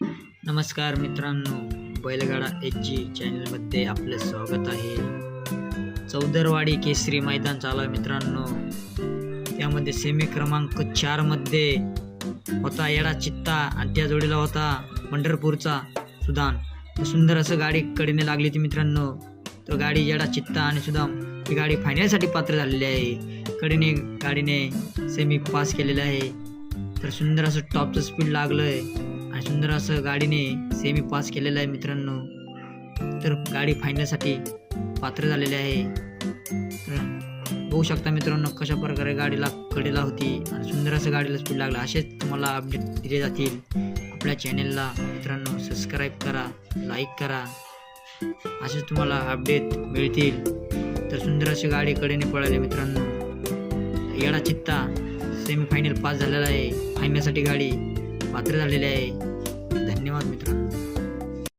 नमस्कार मित्रांनो बैलगाडा एच जी चॅनलमध्ये आपलं स्वागत आहे. चौदरवाडी केसरी मैदान चालू आहे मित्रांनो. त्यामध्ये सेमी क्रमांक चारमध्ये होता येडा चित्ता आणि त्या जोडीला होता पंढरपूरचा सुदान. सुंदर असं गाडी कडीने लागली होती मित्रांनो. तो गाडी येडा चित्ता आणि सुदाम ही गाडी फायनलसाठी पात्र झालेली आहे. कडीने गाडीने सेमी पास केलेलं आहे. तर सुंदर असं टॉपचं स्पीड लागलं आहे आणि सुंदर असं गाडीने सेमी पास केलेलं आहे मित्रांनो. तर गाडी फायनलसाठी पात्र झालेली आहे. बघू शकता मित्रांनो कशा प्रकारे गाडीला कडेला होती आणि सुंदर असं गाडीला स्पीड लागला. असेच तुम्हाला अपडेट दिले जातील. आपल्या चॅनेलला मित्रांनो सबस्क्राईब करा लाईक करा. असेच तुम्हाला अपडेट मिळतील. तर सुंदर अशी गाडी कडेने पळाली मित्रांनो. येडा चित्ता सेमीफायनल पास झालेला आहे. फायनलसाठी गाडी पात्र झालेली आहे. धन्यवाद मित्रांनो.